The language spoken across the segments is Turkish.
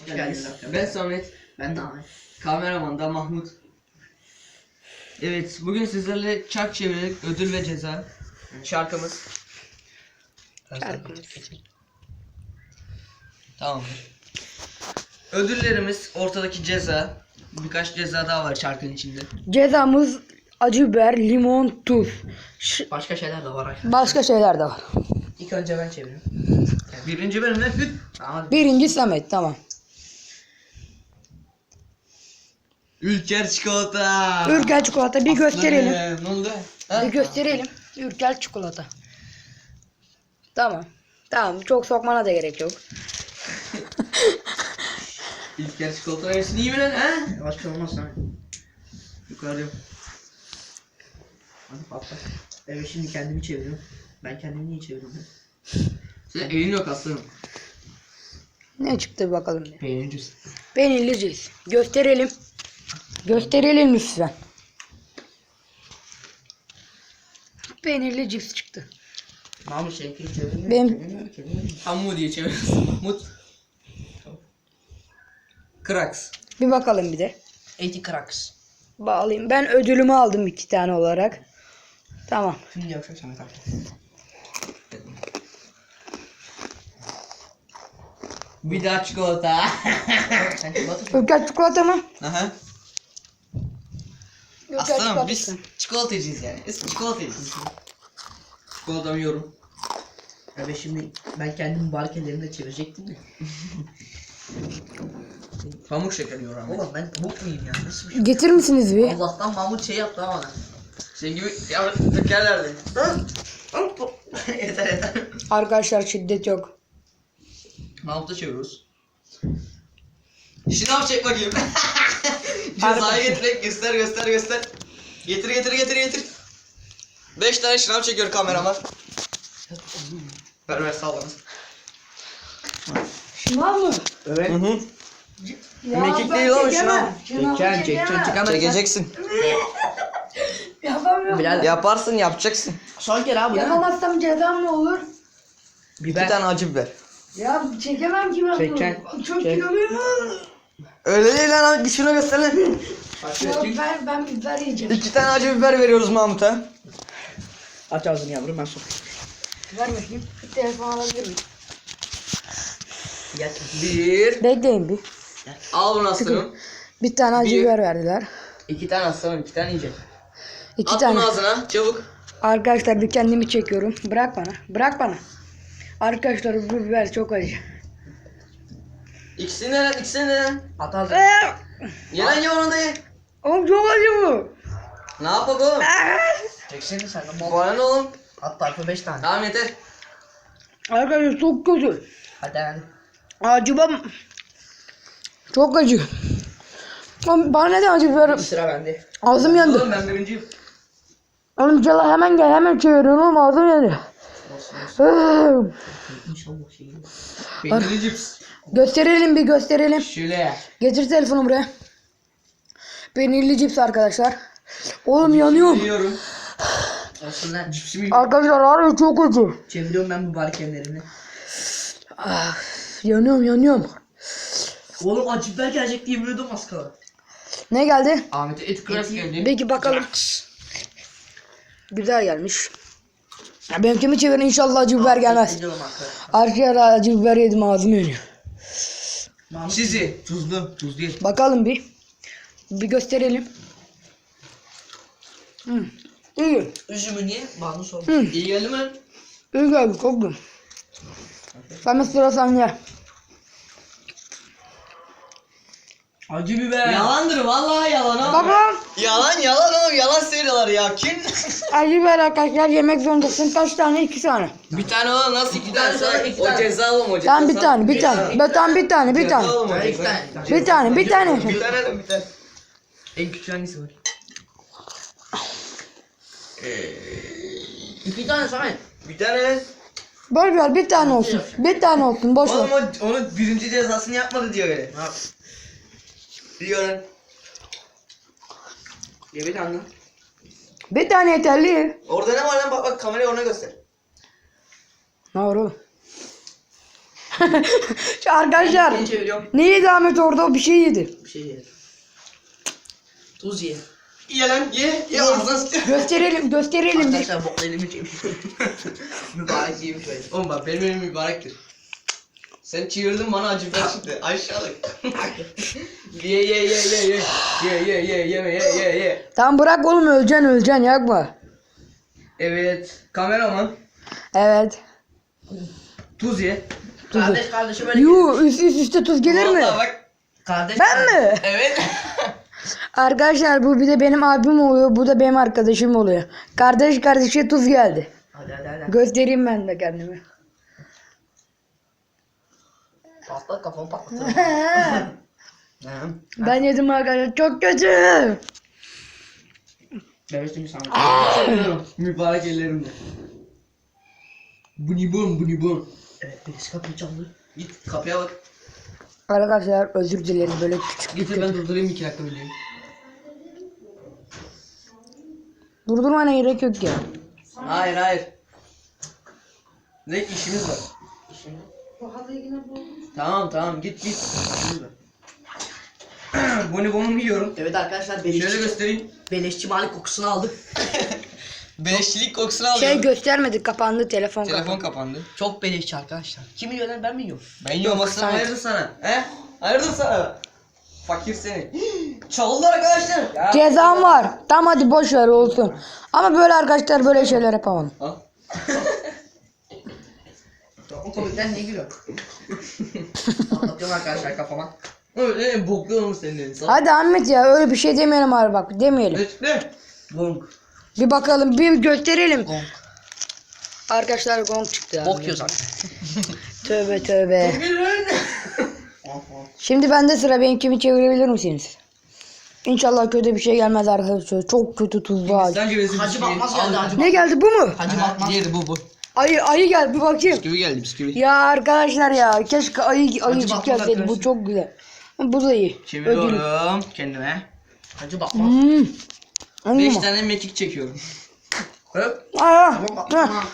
Hoş geldiniz. Ben Samet, Ben de Ahmet. kameraman da Mahmut. Evet, bugün sizlerle çark çevirerek ödül ve ceza şarkımız. Şarkımız. Tamam. Ödüllerimiz ortadaki ceza. Birkaç ceza daha var şarkının içinde. Cezamız acı biber, limon, tuz. Ş- Başka şeyler de var arkadaşlar. başka şeyler de var. İlk önce ben çevireyim. Birinci benim ne? Tamam. Birinci Samet tamam. Ülker çikolata. Ürkel çikolata bir gösterelim. Aslanım, Ne oldu? Ha? Bir gösterelim. Ürkel çikolata. Tamam. Tamam çok sokmana da gerek yok. Ülker çikolata versin iyi mi lan ha? Başka olmaz Ahmet. Yukarıda. Hadi patla. Evet şimdi kendimi çeviriyorum. Ben kendimi niye çeviriyorum? Senin elin yok aslanım. Ne çıktı bir bakalım. bir. Peynirciz. Peynirli cips. Gösterelim. Gösterelim lütfen. Peynirli cips çıktı. Mahmut seninkini çevireyim. Benim- Hammu diye çeviriyorsun. Mut. Kraks. Bir bakalım bir de. Eti Cracks. Bağlayayım. Ben ödülümü aldım iki tane olarak. Tamam. Şimdi yapacak Samet abi. Bir daha çikolata. Sen çikolata çikolata mı? Aha. Aslanım biz çikolatacıyız yani. Biz çikolatacıyız. Çikolatam yiyorum. Evet şimdi ben kendimi bark ellerimle çevirecektim de. Pamuk şeker yiyorum ama. Oğlum ben tavuk muyum ya? Nasıl bir şey? Getir misiniz bir? Allah'tan Mahmut şey yaptı ama. Senin gibi ya dökerlerdi. yeter yeter. Arkadaşlar şiddet yok. Mahmut'a çeviriyoruz. Şınav çek bakayım. Cezayı getirek göster göster göster. Getir getir getir getir. 5 tane şınav çekiyor kameraman. Ver ver sallanız. Şınav mı? Evet. Hı hı. Ya Mekik ben değil oğlum, çekemem. şınav. Şınavı Çekeceksin, çekemem. çekeceksin. Yapamıyorum. Bilal. Yaparsın yapacaksın. Son kere abi ya. Yapamazsam cezam ne olur? Biber. Bir tane acı biber. Ya çekemem ki ben bunu. Çok Çek. kiloluyum. Öyle değil lan abi bir şunu göster lan. Ya ben, ben biber yiyeceğim. İki tane acı biber veriyoruz Mahmut'a. Aç ağzını yavrum ben sok. Ver bakayım. Bir telefon alabilir miyim? Gel. Bir. Bekleyin bir. Al bunu aslanım. Bir tane acı Bir. biber verdiler. İki tane aslanım iki tane yiyecek. İki At tane. bunu ağzına çabuk. Arkadaşlar bir kendimi çekiyorum. Bırak bana. Bırak bana. Arkadaşlar bu biber çok acı. İkisini de lan ikisini de lan. At ağzını. Ee, Ye lan ye onu da ye. Oğlum çok acı bu. Ne yapak oğlum? Çeksene sen de mal. Bana ne oğlum? At tayfa 5 tane. Tamam yeter. Arkadaşlar çok kötü. Hadi hadi. Acı bam. Çok acı. Oğlum bana neden acı biber? Sıra bende. Ağzım yandı. Oğlum ben birinciyim. Oğlum cala hemen gel hemen çeviriyorum oğlum ağzım yandı. İnşallah şey. Peynirli cips. gösterelim bir gösterelim. Şöyle. Getir telefonu buraya. Peynirli cips arkadaşlar. Oğlum yanıyorum. Yiyorum. Lan. Cipsimi Arkadaşlar harbi çok acı. Çeviriyorum ben bu bark ellerini. Ah, yanıyorum yanıyorum. Oğlum acı biber gelecek diye biliyordum az kala. Ne geldi? Ahmet'e et kras geldi. Peki bakalım. Güzel gelmiş. Benimkini çevirin inşallah acı biber gelmez. Arkadaşlar acı biber yedim ağzım yanıyor. Çizi. Tuzlu. Tuz değil. Bakalım bir. Bir gösterelim. Hı. İyi. Üzümü niye? Mahmut sor. Hı. İyi geldi mi? İyi geldi iyi. Sana sıra sende. Acı biber. Yalandır vallahi yalan oğlum. Bakalım. Yalan yalan oğlum yalan söylüyorlar ya. Kim? Acı biber arkadaşlar yemek zorundasın. Kaç tane? İki tane. bir tane oğlum nasıl iki tane iki O tane. ceza oğlum o ceza. Tamam bir tane, bir tane. Ben tamam bir tane, bir tane. Ceza oğlum o Ben iki ceza. tane. Bir tane, bir tane. Bir tane de bir tane. En küçük hangisi var? İki tane Samet. Bir tane. Boş ver bir tane olsun. Bir tane olsun boş Oğlum ver. o, onun birinci cezasını yapmadı diyor öyle. Biliyor lan. Ye bir tane. Bir tane yeterli. Orada ne var lan bak bak kamerayı ona göster. Ne var oğlum? Arkadaşlar Yeni çeviriyorum. ne yedi Ahmet orada bir şey yedi. Bir şey ye. Tuz ye. Ye lan ye. Ye sıçra. Gösterelim gösterelim. Arkadaşlar bokla elimi çekmiş. Mübarek yemiş öyle. Oğlum bak benim elim mübarektir. Sen çevirdin bana acı biber çıktı. Aşağılık. ye ye ye ye ye. Ye ye ye yeme ye ye ye. Tamam bırak oğlum öleceksin öleceksin yakma. Evet. Kameraman. Evet. Tuz ye. Kardeş kardeşe böyle Yu üst, üst üste tuz gelir mi? Vallahi bak. Kardeş Ben mi? Evet. Arkadaşlar bu bir de benim abim oluyor. Bu da benim arkadaşım oluyor. Kardeş kardeşe tuz geldi. Hadi hadi hadi. Göstereyim ben de kendimi. Patlat kafamı patlatırım. ben yedim arkadaşlar. Çok kötü. Bebeştim sana. Mübarek ellerimle. Bunibon bunibon. Evet birisi kapıyı çaldı. Git kapıya bak. Arkadaşlar özür dilerim böyle küçük. Getir ben durdurayım iki dakika videoyu. Durdurmana gerek yok ya. Hayır hayır. Ne işimiz var. Tamam tamam git git. Var. Bonibon'u yiyorum. Evet arkadaşlar Şöyle beleşçi, göstereyim. beleşçi malik kokusunu aldık. Beleşçilik kokusunu Şey alıyorum. göstermedik kapandı telefon, Telefon kapandı. kapandı. Çok beleşçi arkadaşlar. Kim yiyor lan ben mi yiyorum? Ben yiyorum aslında Samet. hayırdır sana. He? Hayırdır sana. Fakir seni. Çaldı arkadaşlar. Ya. Cezam var. Tamam hadi boş ver olsun. Ama böyle arkadaşlar böyle şeyler yapamam. Al. O komikten niye gülüyor? Patlatıyorum arkadaşlar kafama. Öyle boklu olmuş senin elin. Sal. Hadi Ahmet ya öyle bir şey demeyelim abi bak demeyelim. Ne? Ne? Gong. Bir bakalım bir gösterelim. Gong. Arkadaşlar gong çıktı abi. Bok yiyor zaten. Tövbe tövbe. Gülün. Şimdi bende sıra benimkini çevirebilir misiniz? İnşallah kötü bir şey gelmez arkadaşlar. Çok kötü tuzlu acı. Sen cevizi Hacı bakmaz geldi hacı Ne geldi bu mu? Hacı bakmaz. Diğeri bu bu. Ayı ayı geldi bir bakayım. Bisküvi geldi bisküvi. Ya arkadaşlar ya keşke ayı ayıcık gelseydi. Bu çok güzel. Bu da iyi. Çeviriyorum kendime. Hacı bakmaz. Hmm. 5 Hmm. tane mekik çekiyorum. Hop. Aa, bakma.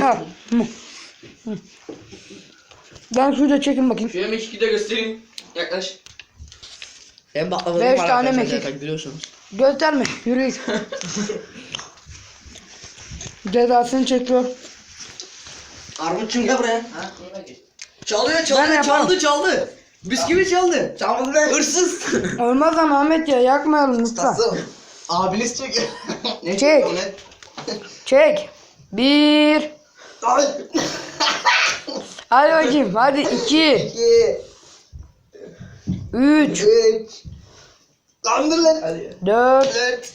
Ha. Hmm. Ben şurada da çekin bakayım. Şöyle mekiki de göstereyim. Yaklaş. Ben baklavalarım Beş var tane mekik. Biliyorsunuz. Gösterme. Yürü git. Cezasını çekiyor. Armutçum gel buraya. Ha? bakıyorsun? Çalıyor Ben çaldı çaldı çaldı. Bisküvi çaldı. Çalmadı be. Hırsız. Olmaz ama Ahmet ya yakmayalım lütfen. Nasıl? Abiniz çekiyor. ne Çek. Çek. Bir. Ay. Hadi bakayım. Hadi iki. İki. Üç. Üç. Kandır lan. Hadi. Dört. Dört.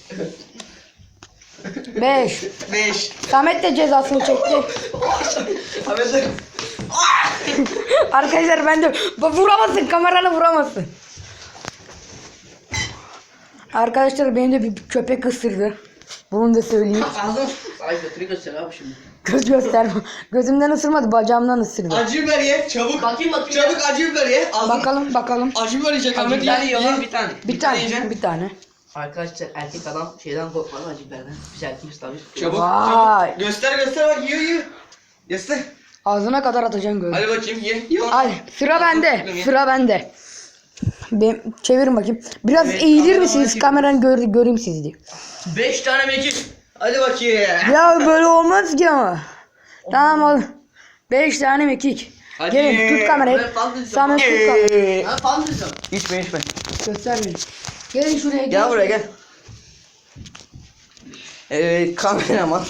Beş. Beş. Samet de cezasını çekti. Ahmet de. Arkadaşlar ben de vuramazsın kamerana vuramazsın. Arkadaşlar beni de bir köpek ısırdı. Bunu da söyleyeyim. Ağzım. Ay götürü göster abi şimdi. Göz göster. Gözümden ısırmadı bacağımdan ısırdı. Acı biber ye. Çabuk. Bakayım bakayım. Çabuk acı biber ye. Ağzına- Bakalım bakalım. Acı biber yiyecek Ahmet. biber ye. yiyor Ye lan. bir tane. Bir tane, yiyeceksin. bir tane. Arkadaşlar erkek adam şeyden korkmaz acı biberden. Biz erkeğiz tabii. Çabuk. Vay. çabuk. Göster göster bak yiyor yiyor. Göster. Ağzına kadar atacaksın gözü. Hadi bakayım ye. Ye. Hadi sıra bende. Sıra bende. Ben çevirin bakayım. Biraz Evet, eğilir kameraman misiniz? çevir. Kameranı gör, göreyim sizi diye. Beş tane mekik. Hadi bakayım. Ya böyle olmaz ki ama. Tamam al. Beş tane mekik. Hadi. Gelin tut kamerayı. Ben falan diyeceğim. Samet tut kamerayı. Ben falan diyeceğim. İçme içme. Göster beni. Gelin şuraya. Gel buraya gel. Evet kameraman.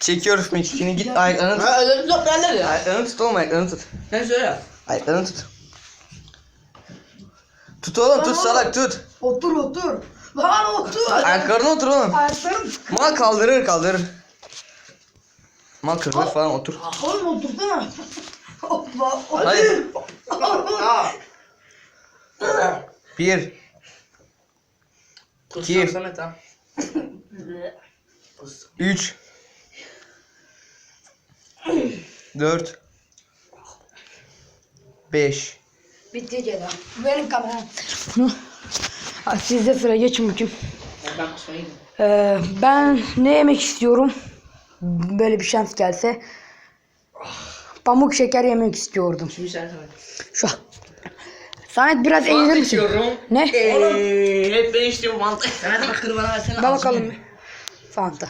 Çekiyoruz mekikini git ayaklarını tut. Ha yok derler ya. Ayaklarını tut oğlum ayaklarını tut. Sen söyle. Ayaklarını tut. Tut oğlum tut salak tut. Otur otur. Lan otur. Ayaklarına otur oğlum. Ayaklarım. Mal kaldırır kaldırır. Mal kırılır falan otur. Oğlum otursana. Hoppa. Hadi. Ha. Bir. Kusura İki. Samet ha. Üç. Dört. Beş. Bitti ceza. Verin kameramı. Ha, Sizde sıra geçin bakayım. Ben. Ee, ben ne yemek istiyorum? Böyle bir şans gelse. pamuk şeker yemek istiyordum. Şimdi sen söyle. Şu an. Samet biraz eğilir misin? Ne? Eee, hep ben içtim mantı. Sen bakır bana versene. Bak bakalım. Fanta.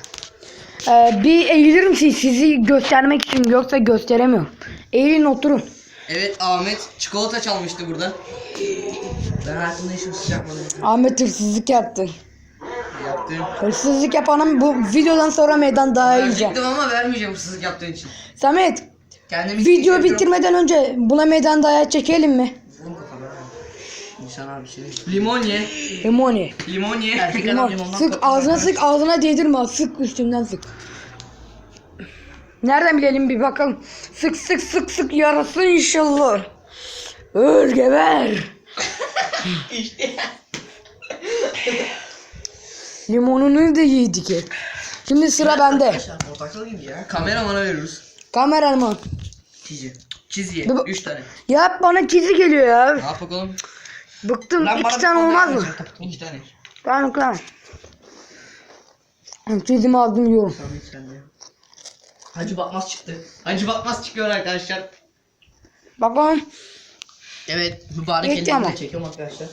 Ee, bir eğilir misin sizi göstermek için yoksa gösteremiyorum. Eğilin oturun. Evet Ahmet çikolata çalmıştı burada. Ben hayatımda hiç hırsız yapmadım. Ahmet hırsızlık yaptı. Yaptım. Hırsızlık yapanın bu videodan sonra meydan daha yiyeceğim. Verecektim ama vermeyeceğim hırsızlık yaptığın için. Samet Kendimi video bitirmeden önce buna meydan dayağı çekelim mi? Vurun kafana. İnsan abi şey. Limon ye. Limon ye. Limon ye. Erkek Limon. limondan Sık korkmaz. ağzına sık ağzına değdirme. Sık üstünden sık. Nereden bilelim bir bakalım. Sık sık sık sık yarasın inşallah. Öl geber. İşte. Limonunu da yedik hep. Şimdi sıra bende. Arkadaşlar portakal gibi ya. Kameramana veriyoruz. Kameraman. Çizi. Çiziye. Bu- Üç tane. Ya bana çizi geliyor ya. Ne yapak oğlum? Bıktım. Lan İki tane olmaz mı? tabii. İki tane. Tamam tamam. Çizimi aldım yiyorum. Tamam hiç sende. Hacı Bakmaz çıktı. Acı batmaz çıkıyor arkadaşlar. Bakalım. Evet mübarek Yetti ama. ellerimle çekiyorum arkadaşlar.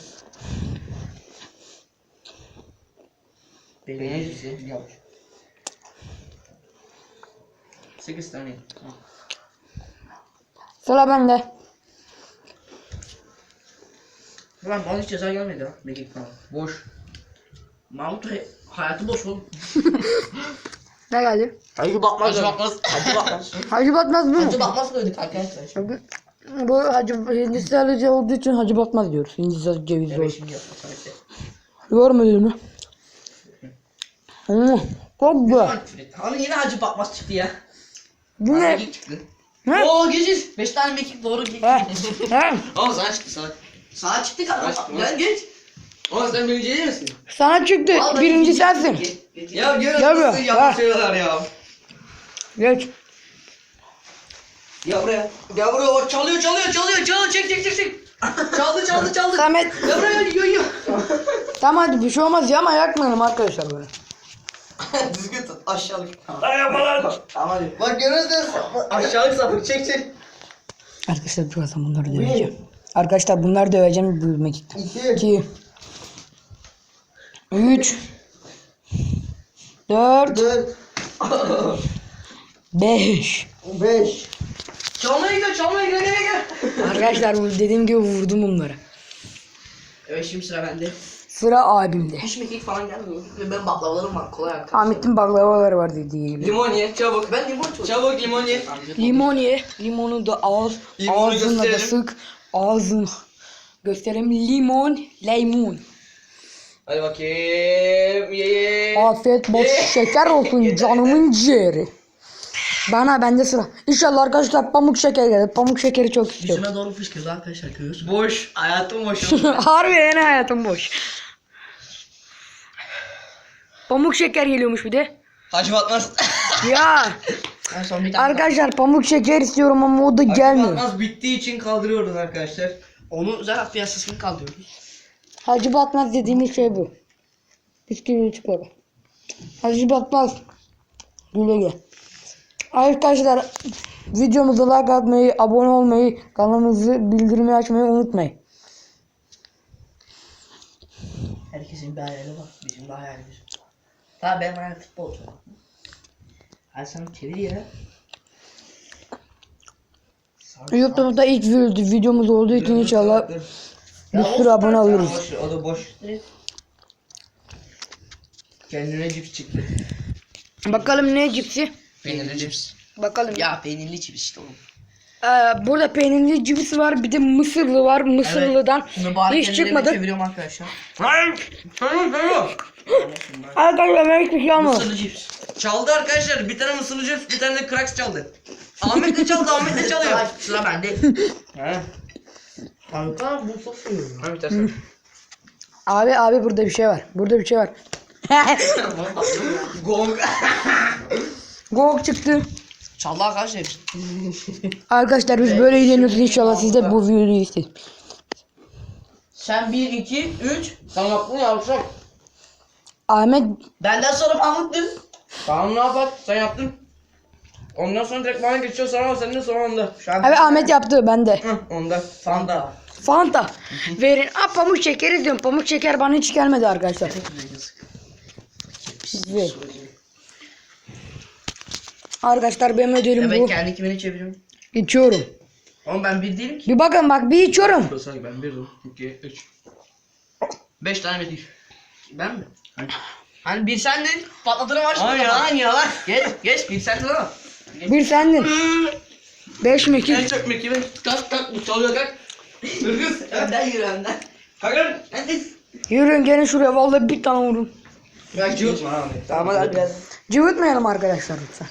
Cipsi. Yavaş. Sekiz tane. Sıra bende. Ulan bana hiç ceza gelmedi ha. Mekik falan. Boş. Mahmut hay- hayatı boş oğlum. Ne geldi? Hacı Bakmaz. Acı batmaz. Hacı Bakmaz. Hacı Batmaz mı? Hacı Bakmaz koyduk arkadaşlar. Bu hacı Hindistan olduğu için hacı batmaz diyoruz. Hindistan cevizi Evet şimdi Samet'e. Görmedin mi? Hmm, çok güzel. Hani yine Hacı Bakmaz çıktı ya. Bu ne? Ne? Oo geçiz. 5 tane mekik doğru. Ha, ha. Oğlum sana çıktı sana. Sağa çıktı Sağa çıktı. Gel geç. Oğlum sen birinci değil misin? Sana çıktı. Vallahi Birinci geç, sensin. geç, geç. Ya Gel görüyor buraya, musun ha. yapıştırıyorlar ya. Geç. Gel buraya. Gel buraya. O çalıyor çalıyor çalıyor çalıyor. Çek çek çek çek. çaldı çaldı çaldı. Samet. Gel buraya yiyor yiyor. Tamam hadi bir şey olmaz ya ama yakmayalım arkadaşlar böyle. Düzgün tut aşağılık. Tamam hadi. Bak görüyorsunuz aşağılık sapık çek çek. Arkadaşlar birazdan bunları döveceğim. Arkadaşlar bunları döveceğim büyümek için. İki. 2 3 4 Dört. 5 Beş. Çalmaya gidiyor çalmaya gidiyor nereye gel. Arkadaşlar bu dediğim gibi vurdum bunları. Evet şimdi sıra bende. Sıra abimde. Hiç mekik falan gelmiyor. Ve ben baklavalarım var kolay arkadaşlar. Ahmet'in baklavaları var dediği gibi. Limon ye çabuk. Ben limon çok. Çabuk limon ye. Limon ye. Limonu da al. Limonu Ağzınla da gösterelim. sık. Ağzın. Göstereyim. Limon. Lemon. Hadi bakayım. Ye ye. Afiyet bol şeker olsun canımın ciğeri. Bana bende sıra. İnşallah arkadaşlar pamuk şeker gelir. Pamuk şekeri çok istiyorum. Yüzüme doğru fışkırdı arkadaşlar görüyorsunuz. Boş. Hayatım boş. Harbi yani hayatım boş. Pamuk şeker geliyormuş bir de. Hacı Batmaz. Ya En son bir tane arkadaşlar pamuk şeker istiyorum ama o da Hacı gelmiyor. Batmaz bittiği için kaldırıyoruz arkadaşlar. Onu zaten piyasasını kaldırıyoruz. Hacı Batmaz dediğimiz şey bu. Bisküvi çikolata. Hacı Batmaz. Güle gel. Arkadaşlar videomuza like atmayı, abone olmayı, kanalımızı bildirimi açmayı unutmayın. Herkesin bir hayali var. Bizim de hayalimiz. Tamam benim hayalim futbolcu. Hadi sen çevir ya. YouTube'da ilk video, videomuz olduğu için inşallah bir sürü abone alırız. Boş, o da boş. Kendine cips çıktı. Bakalım ne cipsi? Peynirli cips. Bakalım. Ya peynirli çips işte oğlum. Ee, burada peynirli cips var, bir de mısırlı var. Mısırlıdan Mübarek hiç çıkmadı. çeviriyorum arkadaşlar. Hayır. Hayır. Hayır. Arkadaşlar ben hiçbir şey almadım. Mısırlı cips. Çaldı arkadaşlar. Bir tane mısırlı cips, bir tane de Cracks çaldı. Ahmet de çaldı, Ahmet de çalıyor. Sıra bende. He. Kanka bu. Ahmet tersen. Abi abi burada bir şey var. Burada bir şey var. Gong. Gok çıktı. Çaldı arkadaşlar. Arkadaşlar biz böyle eğleniyoruz inşallah siz de bu videoyu isteyin. Sen 1, 2, 3. Sen yaptın ya yavşak. Ahmet Benden sonra Mahmut değil. Tamam ne yapar? Sen yaptın. Ondan sonra direkt bana geçiyor sonra sen de sonra onda. Şu an Evet Ahmet yaptı ben de. Hı, onda. Fanta. Fanta. Verin. Aa, pamuk şekeri diyorum. Pamuk şeker bana hiç gelmedi arkadaşlar. Ver. Arkadaşlar benim ödülüm Ya ben bu. kendi kimini içebilirim. İçiyorum. Oğlum ben bir değilim ki. Bir bakın bak bir içiyorum. Sanki ben bir, iki, üç. Beş tane mi değil? Ben mi? Hani, hani bir sendin. Patlatırım var şimdi. Ay yalan yalan. Geç geç bir sendin ama. Bir sendin. Beş mi iki? En çok meki ben. Kalk kalk bu çalıyor kalk. Hırgız. Önden yürü önden. Kalk lan. Hadi. Yürüyün gelin şuraya vallahi bir tane vurun. Ben cıvıtma abi. Tamam hadi biraz. Cıvıtmayalım arkadaşlar lütfen.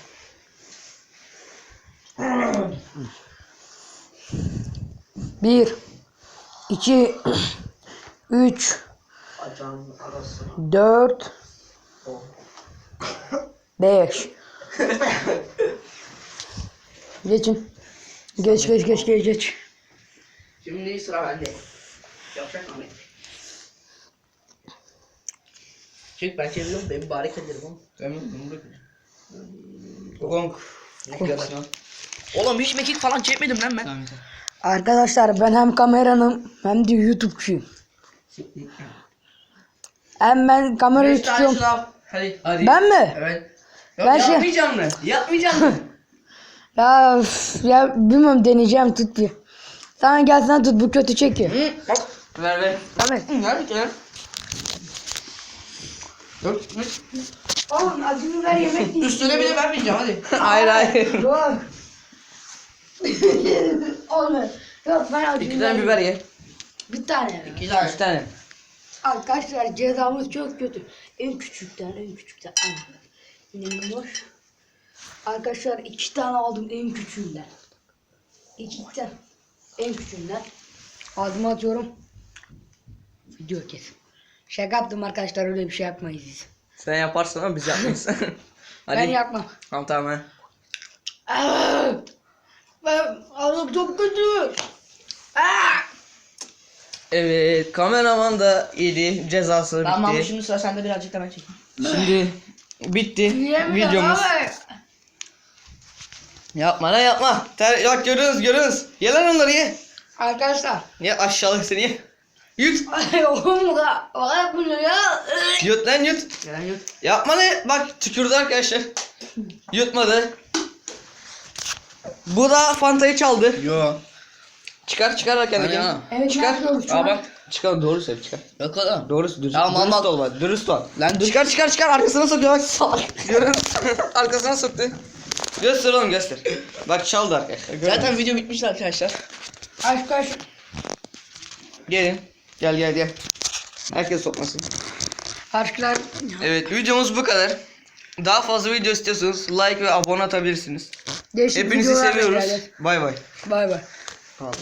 Bir, iki, üç, dört, beş. Geçin. Geç geç geç geç geç. Şimdi sıra bende. Yapacak mı? Çık ben çeviriyorum ben ederim oğlum. Tamam bunu bırak. Gong. Oğlum hiç mekik falan çekmedim lan ben. Tamam. Arkadaşlar ben hem kameranım hem de YouTube'cuyum. Hem ben kamerayı tutuyorum. Hadi. Hadi. Ben mi? Evet. Yok Ben şey- yapmayacağım mı? Yapmayacağım mı? Ya ya bilmiyorum deneyeceğim tut bir. Sana gelsen tut bu kötü çekiyor. Hı, bak. Ver ver. Evet. Hı, Ver bir kere. Dur. Oğlum acı biber yemek değil. Üstüne bile vermeyeceğim hadi. Hayır hayır. Dur. Oğlum. Yok ben acı İki tane biber ye. Bir tane. İki tane. İki tane. Arkadaşlar cezamız çok kötü. En küçükten en küçükten. Aynen. Yine boş. Arkadaşlar iki tane aldım en küçüğünden. İki tane. En küçüğünden. Ağzıma atıyorum. Video kes. Şaka yaptım arkadaşlar öyle bir şey yapmayız biz. Sen yaparsın ama biz yapmayız. Hadi. Ben yapmam. Tamam tamam. Aa! Ben ağzım çok kötü. Aa! Evet kameraman da yedi cezası Tamam bitti. şimdi sıra sende birazcık da ben çekeyim. Şimdi bitti videomuz. abi. Yapma lan yapma. Ter, bak görüyoruz görüyoruz. Ye lan onları ye. Arkadaşlar. Ye aşağılık seni ye. Yut. Ay oğlum da. O yapmıyor ya. Yut lan yut. Gelen yut. Yapma ne? Bak tükürdü arkadaşlar. Yutmadı. Bu da Fanta'yı çaldı. Yo. Çıkar çıkar bak kendini. Hani ha. Evet Çıkar. ne yapıyoruz Aa bak. Çıkar doğru söyle çıkar. Yok oğlum. Doğrusu dürüst, Tamam, dürüst al. ol bak. Dürüst ol. Lan dur. Çıkar çıkar çıkar arkasına sokuyor bak. Salak. Görün. arkasına soktu. Göster oğlum göster. Bak çaldı arkadaşlar. Görün. Zaten video bitmişti arkadaşlar. Aşk aşk. Gelin. Gel gel gel. Herkes sokmasın. Aşklar. Evet videomuz bu kadar. Daha fazla video istiyorsanız like ve abone atabilirsiniz. Değişik Hepinizi seviyoruz. Bay bay. Bay bay. Tamam.